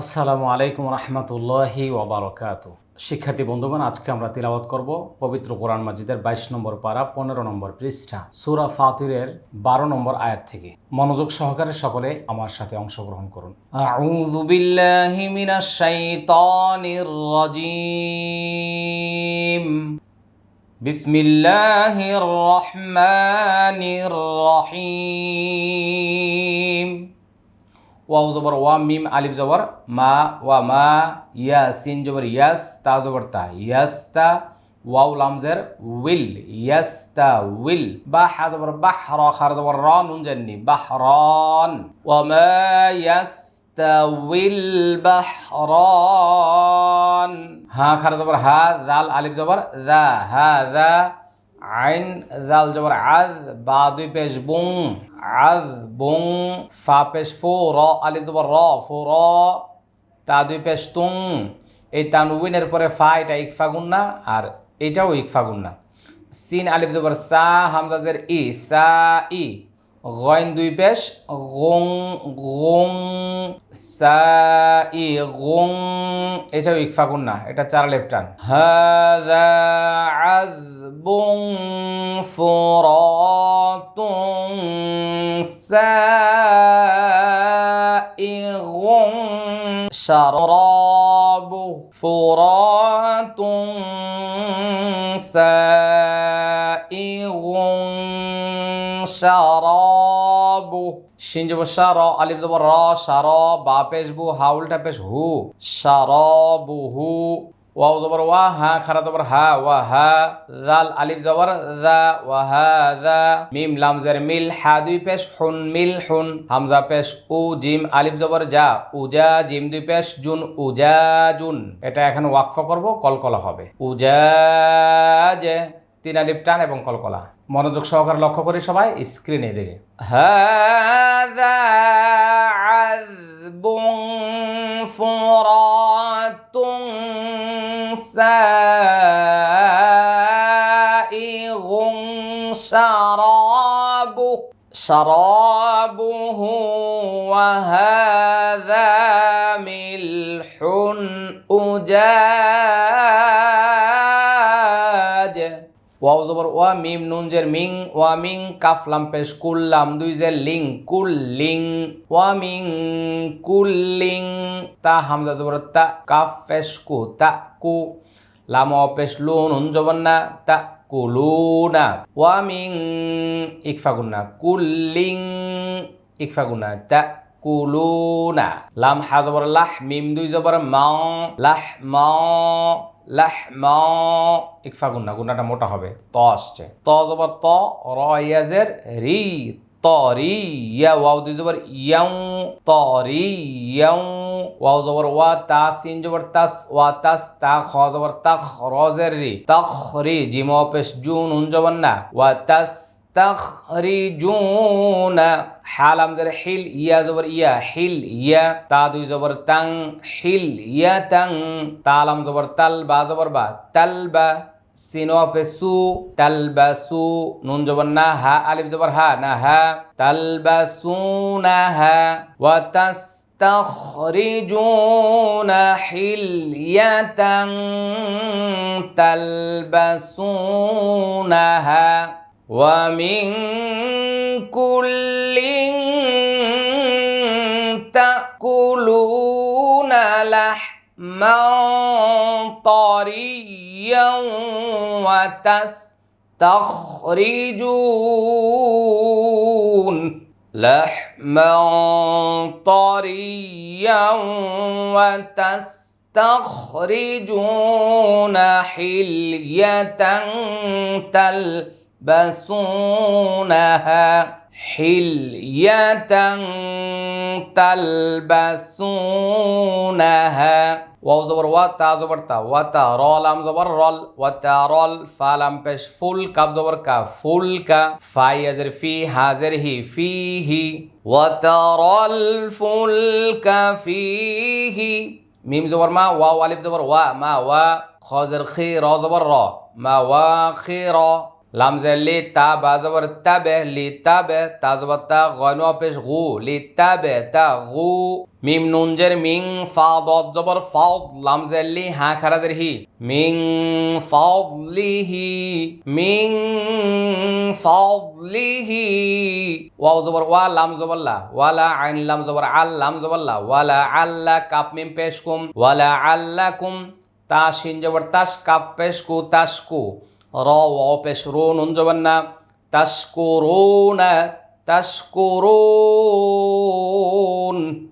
আসসালামু আলাইকুম রহমতুল্লাহি ওবরকাত শিক্ষার্থী বন্ধুগণ, আজকে আমরা তিলাওয়াত করব পবিত্র কোরআন মাজিদের বাইশ নম্বর পারা পনেরো নম্বর পৃষ্ঠা, সুরা ফাতিরের বারো নম্বর আয়াত থেকে। মনোযোগ সহকারে সকলে আমার সাথে অংশগ্রহণ করুন। আউযু বিল্লাহি মিনাশ বিসমিল্লাহির রহমানির রহিম। ওয়াও জবর, ওয়া মিম আলিফ জবর, মা, ওয়া মা ইয়া সিন জবর, ইয়াস, তা জবর, তা, ইয়াস্তা, ওয়াও লামজের, উইল, ইয়াস্তা, উইল, বা হা জবর বাহ র খার জবর, র, নুন জান্নি বাহরান, ওয়া মা ইয়াস্তাউইল বাহরান, হা, খার জবর, হা জাল আলিফ জবর, দা, হা, দা, আইন জাল জবর আজ বা, দুই পেশ বুং আজ বুং ফা পেশ ফো র আলিফ জবর র ফো র তা দুই পেশ তুং এই তানউইনের পরে ফা এটা ফাগুন না আর এটাও ইকফা গুন্না সিন আলিফ জবর সা হামজাজের ই সা ই গইন দুই পেশ গং গং সা ই গং এটাও ইকফা গুন্না এটা চার লেফটান হাদা আযবুন ফুরাতুন সাইগুন শারাবু ফুরাতুন সাইগুন শারাবু শিন জব শার আলিফ জবর র শার বা পেশ বু হাউলটা পেশ হু শারাবুহু ওয়াও জবর ওয়া হা, খারা জবর হা ওয়া হা, জাল, আলিফ জবর দা ওয়া হা দা মিম, লাম, জের, মিল, হা দুই পেশ হুন, মিল, হুন, হামজা পেশ উ, জিম, আলিফ জবর যা উজা জিম দুই পেশ, জুন উজা জুন, এটা এখন ওয়াকফ করব, কলকলা হবে উজা যে তিন আলিফ টান এবং কলকলা। মনোযোগ সহকারে লক্ষ্য করি সবাই স্ক্রিনে দেখে হাদা আযবুন ফুরাতুন সাইগুন শারাবু شرابه وهذا ملح أجاج ওয়া মিম নুন জের মিং, ওয়া মিং কাফ লাম পেশ কুল্লাম দুই জের লিং কুল লিং ওয়া মিং কুল লিং তা হামজা জবর তা কাফ পেশ কু, তা কু। লাম পেশ লু, নুন জবর না, তা কুলুনা ওয়া মিং ইকফা গুন্না কুল্লিং ইকফা গুন্না তা কুলুনা লাম হা জবর লাহ, মিম দুই জবর মাও লাহ মাও লাহ মাও ইকফা গুন্না, গুন্নাটা মোটা হবে, ত আসছে। ত জবর ত, র ইয়াজের রি তরি ইয়া, ওয়াও দুই জবর ইয়াউ তরি ইয়াউ, ওয়াও জবর ওয়া, তা, সিন জবর তাস, ওয়া, তাস, তা, খ জবর তাখ রজের রি, তাখ, রি, জিম পেশ জুন, উন জবর না, ওয়া, তাস تخرجون حالم در حل ইয়া জবর ইয়া হিল ইয়া তা দুই জবর তাং হিল ইয়া তাং তালাম জবর তাল বা জবর বা তাল বা সিনো পেসু তাল বা সু নুন জবর না হা আলিফ জবর হা না হা তাল বা সু না হা ওয়া তাস تخرجون حلية تلبسونها ومن كل تأكلون لحما طريا وتستخرجون لحما طريا وتستخرجون حلية تلبسونها تلبسونها حلية تلبسونها واو زبر وا تا زبر تا وا رول را زبر رول وا رول رال فا لام فول كاب زبر كا فول كا فای ازر في حاضر ہی فیه وترى الفلك فيه ميم زبر ما واو الف زبر وا ما وا خازر خي را زبر را ما وا خيرا লামজের লি তা বা জবর তাবে লি তাবে তা জবর তা গয়ন পেশ গু লি তাবে তা গু মিম নুনজের মিং ফা দদ জবর ফাউদ লামজের লি হা খারাদের হি মিং ফাউদলিহি মিং ফাউদলিহি ওয়াও জবর ওয়া লাম জবর লা ওয়ালা আইন লাম জবর আল লাম জবর ওয়ালা আল্লা কাপ মিম পেশ কুম ওয়ালা আল্লাকুম তা শিন জবর তাস কাপ পেশ কু তাসকু র را واو پیش تشكرون تشكرون.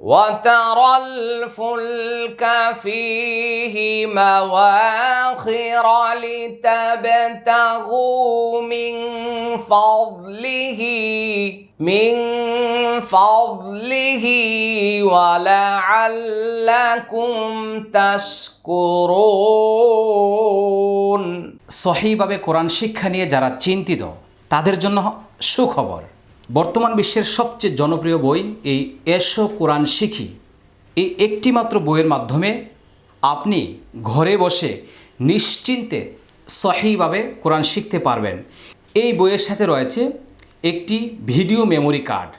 وترى الفلك فيه مواخر لتبتغوا من فضله من فضله ولعلكم تشكرون. সহিভাবে কোরআন শিক্ষা নিয়ে যারা চিন্তিত, তাদের জন্য সুখবর। বর্তমান বিশ্বের সবচেয়ে জনপ্রিয় বই এই এসো কোরআন শিখি। এই একটিমাত্র বইয়ের মাধ্যমে আপনি ঘরে বসে নিশ্চিন্তে সহিভাবে কোরআন শিখতে পারবেন। এই বইয়ের সাথে রয়েছে একটি ভিডিও মেমোরি কার্ড।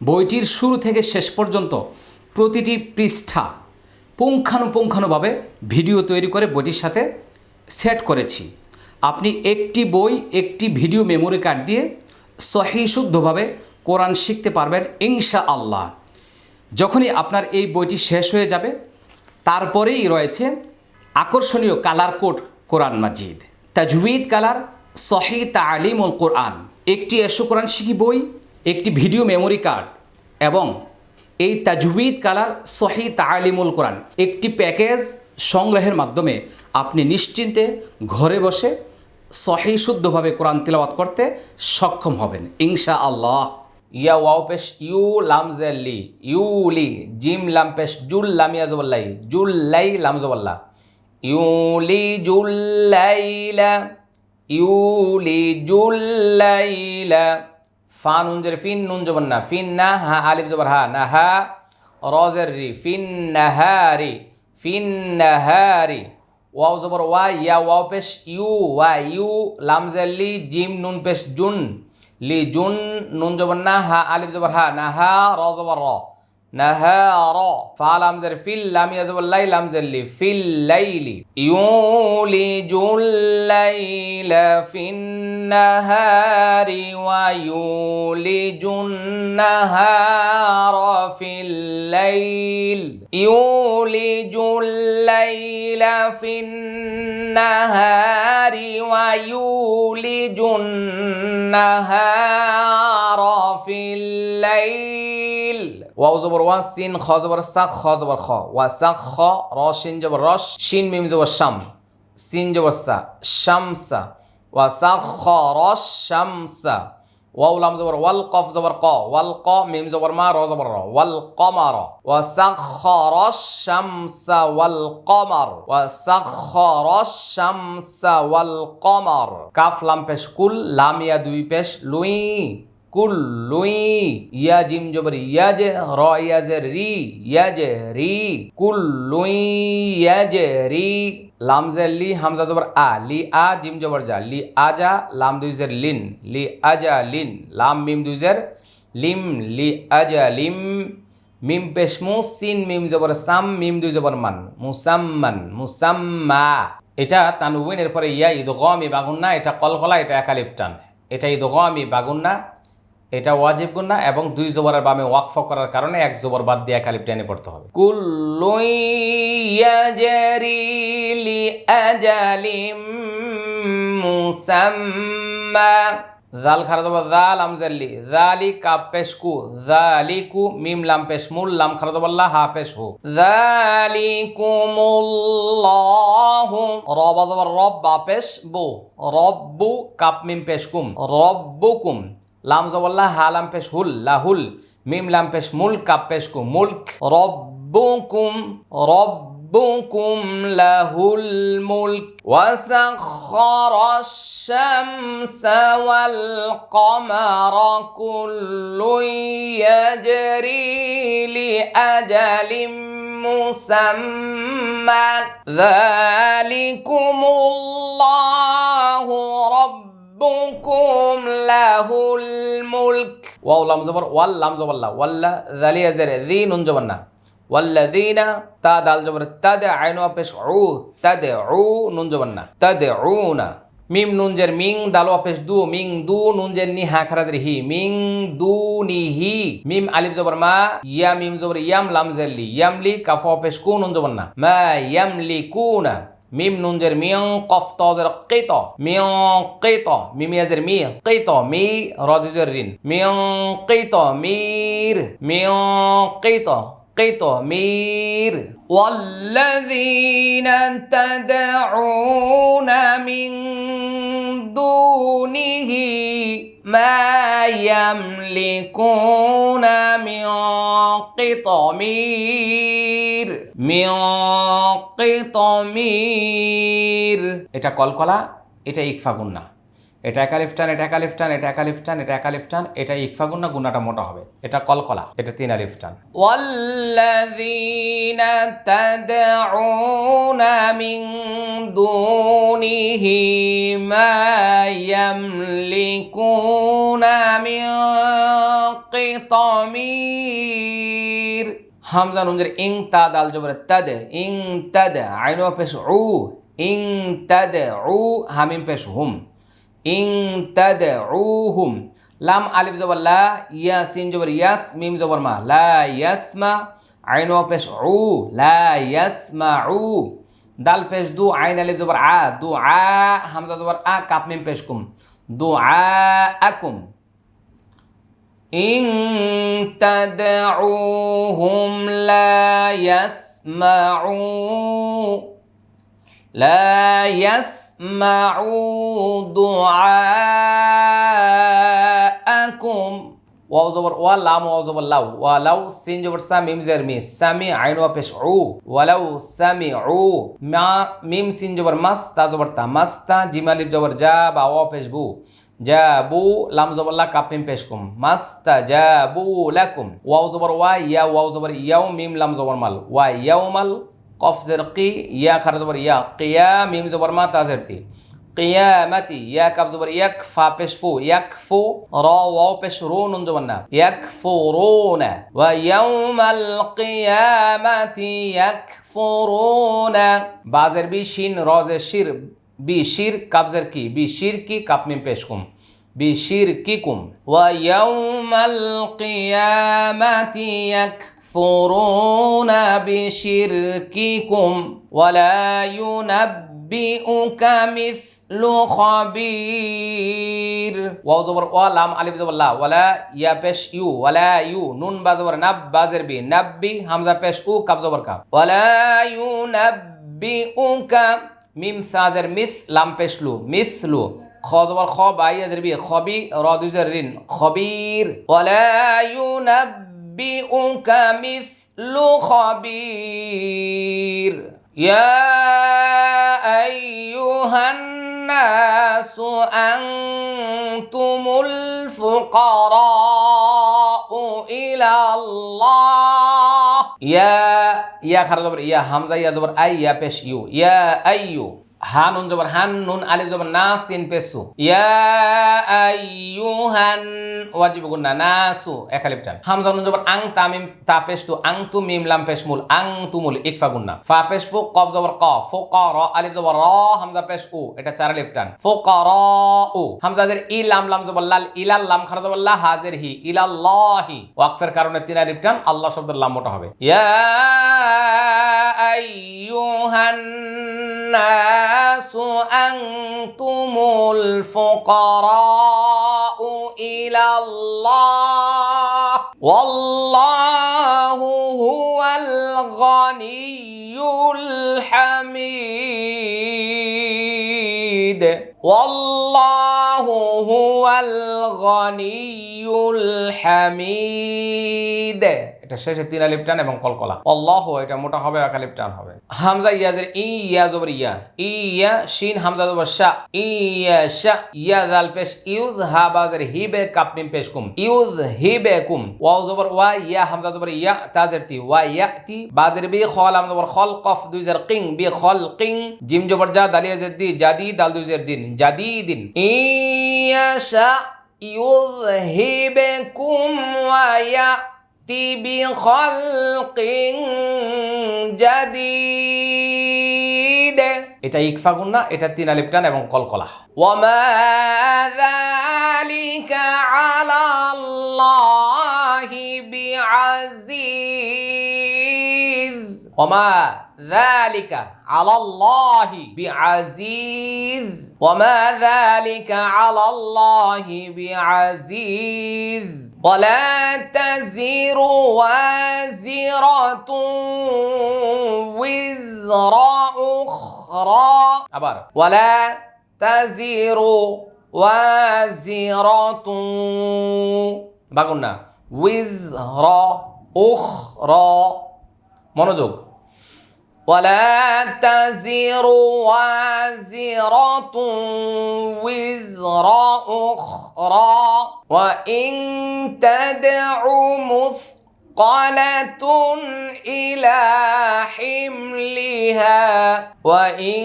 বইটির শুরু থেকে শেষ পর্যন্ত প্রতিটি পৃষ্ঠা পুঙ্খানুপুঙ্খানুভাবে ভিডিও তৈরি করে বইটির সাথে সেট করেছি। আপনি একটি বই, একটি ভিডিও মেমোরি কার্ড দিয়ে সহি, শুদ্ধভাবে কোরআন শিখতে পারবেন ইনশা আল্লাহ যখনই আপনার এই বইটি শেষ হয়ে যাবে, তারপরেই রয়েছে আকর্ষণীয় কালার কোড কোরআন মাজিদ। তাজউইদ কালার, সহি তালিম ও কোরআন। একটি এসো কোরআন শিখি বই, একটি ভিডিও মেমোরি কার্ড এবং এই তাজউইদ কালার, সহি তালিমুল কোরআন। একটি প্যাকেজ সংগ্রহের মাধ্যমে আপনি নিশ্চিন্তে ঘরে বসে সহি শুদ্ধভাবে কোরআন তিলাবাত করতে সক্ষম হবেন ইনশা আল্লাহ ইয়া ওয়াও পেশ, ইউ লামজের লি ইউলি জিম লাম পেশ, জুল লামিয়া জবল্লাই জুল্লাই লাম জবল্লা ইউলি জুল্লাইলা ইউলি জুল্লাইলা ফা নুন জের, ফিন নুন জবর না, ফিন না, হা, আলিফ জবর হা, না, হা। রজের রি, ফিন নাহারি ফিন নাহারি واو زبر وا يا واو بس يو وا يو لام زل لي جيم نون بس جون لي جون نون زبر نها الف زبر ها نها را زبر را نهارا فا لام زر في لام يا زبر لي لام زل لي في الليل يو لي جون الليل في النهار ويو لي جون النهار في الليل يو لي جون الليل في النهار ويولج النهار في الليل. واو زبر وان سين خا زبر سا خا زبر خا. وسخ را شين جبر راش شين ميم زبر شم. سين جبر سا شمس وسخر الشمس ওয়া সাক খ রস শামসা ওয়াও লাম জবর ওয়াল কফ জবর ক ওয়াল ক মিম জবর মা র জবর র ওয়াল কমার ওয়া সাখখার শামসা ওয়াল কমার ওয়া সাখখার শামসা ওয়াল কমার কাফ লাম পেশ কুল ইয়া জিম জবর, ইয়া যে র, ইয়া যে রি, ইয়া যে রি কুল লুই ইয়া যে রি, লাম জের লি হামজা জবর আ, লি আ, জিম জবর যা লি আজা লাম দুই জের লিন, লি আজা লিন, লাম মিম দুই জের লিম, লি আজা লিম, মিম পেশমু সিন মিম জবর সাম, মিম দুই জবর মান, মুসাম্মান, মুসাম্মা। এটা তানউইনের পরে ইয়া ইদগমি বাগুন্না, এটা কলকলা, এটা একালিপ টান এটা ইদগমি বাগুন্না এটা ওয়াজিব গুন্না এবং দুই জবরের বামে ওয়াকফ করার কারণে এক জোবর বাদ দিয়ে একালিপ টেনে পড়তে হবে। কুল্লু ইয়াজরি লি আজালিম মুসাম্মা। জাল খারা দেবো জাল আমজাল্লি জালি কাপ পেশ কু জালিকু মিম লাম পেশ মুল লাম খারা দেবো আল্লাহ হা পেশ হু। জালিকুমুল্লাহু। রব জবর রব বা পেশ বু রব্বু কাপ মিম পেশ কুম রব্বুকুম লাম জবল্লাহ হা লাম পেশ হুল লাহুল মিম লাম পেশ মুল কাপ পেশ কু মুলক রব্বুকুম রব্বুকুম লাহুল মুলক وسخر الشمس والقمر كل يجري لأجل مسمى ذلكم الله رب ربكم له الملك واو لام زبر وال لام زبر لا ولا ذلي زر ذي نون زبر না والذين تا دال زبر تد عين পেশ عو تدعو نون زبر না تدعون মিম নুন জের মিং দালো অপেশ দু মিং দু নুন জের নি হা খারাদের হি মিং দু নি হি মিম আলিফ জবর মা ইয়া মিম জবর ইয়াম লাম জের লি ইয়াম লি কাফ অপেশ কু নুন জবর না মা ইয়াম লি কুনা ميم نون زر ميم قف تا زر قيطة ميم قيطة ميم يا زر مي قيطة مي را زر رين. ميم قيطة مير. ميم قيطة مير. والذين تدعون من دونه ما يملكون من قطمير তমির মেয়কে তমির এটা কলকলা, এটা ইকফা গুন্না। এটা একালিফটান এটা লিফটান, এটা একালিফটান এটা একালিফটান এটা ইকফাগুন না গুন্নাটা মোটা হবে। এটা কলকলা, এটা তিন আলিফটান ওয়াল্লাযীনা তাদউনা মিন দুনিহি মা ইয়ামলিকুনা মিন কিতমির। হামজা নুনজের ইং তা দাল জবর তাদ ইং তাদ আইনো পেশ উ ইং তাদ উ হামিম পেশ হুম ইং তাদ উ হুম, লাম আলিফ জবর লা ইয়া সিন জবর ইয়াস, মিম জবর মা, লা ইয়াসমা আইনো পেশ উ লা ইয়াসমা উ, দাল পেশ দু, আইন আলিফ জবর আ, দু আ, হামজা জবর আ, কাপ মিম পেশ কুম দু আ, আকুম। إن تدعوهم لا يسمعوا لا يسمعوا دعاءكم واو زبر وا لام واو زبر لو ولو سين زبر سا ميم زر مي سامي عين وبش عو ولو سمعوا ما ميم سين زبر مس تا زبر تا مس تا جيم الف زبر جا با واو بش بو জাবু লাম জবল্লা কাপিম পেশকুম মাস্তা জাবু লাকুম ওয়াও জবর ওয়া ইয়া ওয়াও জবর ইয়াও মিম লাম জবর মাল ওয়া ইয়াও মাল কফ জের কি ইয়া খারা জবর ইয়া কিয়া মিম জবর মা তাজের তি কিয়ামাতি ইয়া কাপ জবর ইয়াক ফা পেশফু ইয়াক ফু র ওয়াও পেশ রো নুন জবর না ইয়াক ফু রো না ওয়া ইয়াউমাল কিয়ামাতি ইয়াক ফু রো না বাজের বি শিন রজের শির بي شير كي كاب من بشكم بشرككم ويوم القيامة يكفرون بشرككم ولا ينبئك مثل خبير. واو زبر وا لام ألف زبر لا. ولا يا بش يو ولا يو. نون با زبر نب بازر بي نبي همزه بش أو كاب زبر كاب. ولا ينبئك মিম সাদের মিস লাম পেশলু মিসলু খ জবর খ বাইয়া জেরবি খবি র দুজের রিন খবির ওয়ালা ইউনাব্বিউকা মিসলু খবির ইয়া আইয়ুহান الناس أنتم الفقراء إلى الله ইয়া ইয়া খারাপ ইয়া হামজা ইয়া জবর আই ইয়া পেশ ইউ ইয়া আই ইউ। হা নুন জবর হান নুন আলিফ জবর, না সিন পেসু। ইয়া আইয়ুহান ওয়াজিব গুন্না নাসু এক আলিফ টান। হামজা নুন জবর, আং তামিম, তা পেশতু, আং তু মিম, লাম পেশমুল, আং তু তুমুল ইকফা গুন্না ফা পেশ ফু কফ জবর, ক। ফু ক আলিফ জবর, র, হামজা পেশ উ এটা চার আলিফ টান। ফু ক র উ ই, লাম লাম জবর, লাল, ইলাল, লাম খারা জবর, লা, হাজের হি, ইলাল্লাহি। ওয়াকফের কারণে তিন আলিফ টান, আল্লাহ শব্দের লাম মোটা হবে। ইয়া আইয়ুহান الناس أنتم الفقراء إلى الله. والله هو الغني الحميد. والله هو الغني الحميد. এটা এটা শেষে তিন আলিফ টান এবং কলকলা আল্লাহ এটা মোটা হবে এক আলিফ টান হবে হামজা ইয়াজের ই ইয়া জবর ইয়া ই ইয়া শিন হামজা জবর শা ই ইয়া শা ইয়া জাল পেশ ইউজ হা বাজের হিবে কাপ মিম পেশ কুম ইউজ হিবে কুম ওয়াও জবর ওয়া ইয়া হামজা জবর ইয়া তাজের তি ওয়া ইয়া তি বাজের বি খল হামজা জবর খল কফ দুই জার কিং বি খল কিং জিম জবর যা দালিয়া জের দি জাদি দাল দুই জার দিন জাদি দিন ইয়াশা يذهبكم ويأتي بخلق جديد এটা ইকফা গুন্না এটা তিন আলিফ টান এবং কলকলা ওয়ামা যালিকা আলা আল্লাহি বিআজিজ ওমা ذلك على الله بعزيز وما ذلك على الله بعزيز ولا تزر وازرة وزر أخرى أبار ولا تزر وازرة বাগুন না উইজর উখরা মনোযোগ ولا تزر وازرة وزر أخرى. وإن تدع مثقلة إلى حملها. وإن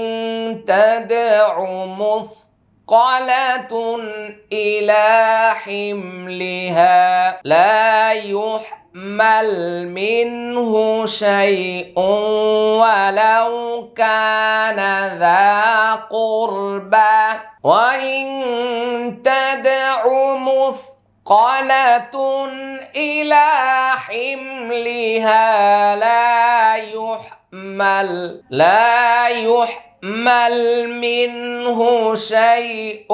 تدع مثقلة إلى حملها. لا يحمل منه شيء ولو كان ذا قربى وإن تدع مثقلة إلى حملها لا يحمل لا يحمل منه شيء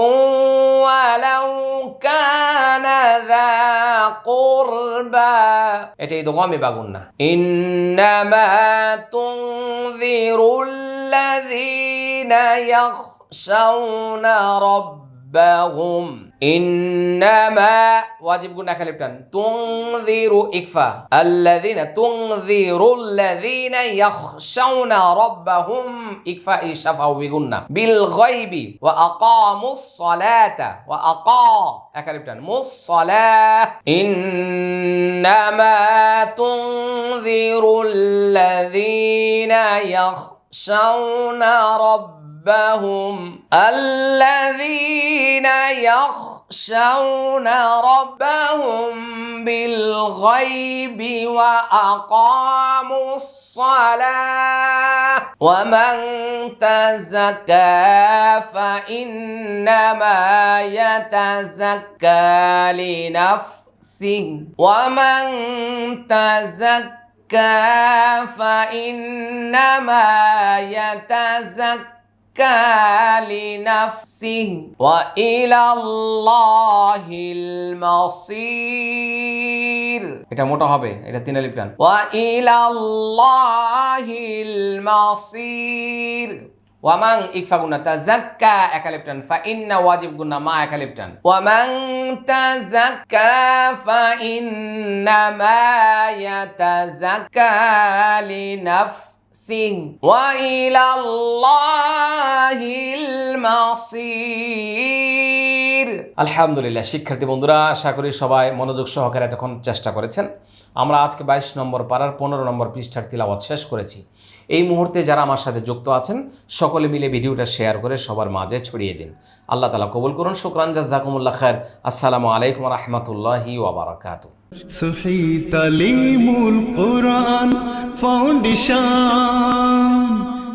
ولو كان ذا قربى এটাই দোকামে বাগুন না إنما تنذر الذين يخشون ربهم إنما واجب قلنا كلمتان تنذر إكفا الذين تنذر الذين يخشون ربهم إكفاء شفا وقلنا بالغيب وأقاموا الصلاة وأقا أكلمتان الصلاة إنما تنذر الذين يخشون ربهم ربهم الذين يخشون ربهم بالغيب وأقاموا الصلاة ومن تزكى فإنما يتزكى لنفسه ومن تزكى فإنما يتزكى زكى لنفسه وإلى الله المصير এটা মোটা হবে এটা তিন আলিফ টান وإلى الله المصير ওয়ামাং ইকফা গুন্না তাজাক্কা একালিপটান ফা ইন্না ওয়াজিব গুন্না মা একালিপটান ওয়ামাং তাজাক্কা ফা ইন্না মা ইয়াতাজাক্কা লিনাফসিহি ওয়া ইলা আল্লাহিল মাসির। আলহামদুলিল্লাহ শিক্ষার্থী বন্ধুরা আশা করি সবাই মনোযোগ সহকারে এতক্ষণ চেষ্টা করেছেন। আমরা আজকে বাইশ নম্বর পাড়ার পনেরো নম্বর পৃষ্ঠার তিলাওয়াত শেষ করেছি। এই মুহূর্তে যারা আমার সাথে যুক্ত আছেন সকলে মিলে ভিডিওটা শেয়ার করে সবার মাঝে ছড়িয়ে দিন। আল্লাহ তালা কবুল করুন। শুক্রান জাজাকুমুল্লাহ খায়ের। আসসালামু আলাইকুম রহমতুল্লাহি ওবরাকাতু সহি তালিমুল কোরআন ফাউন্ডেশন।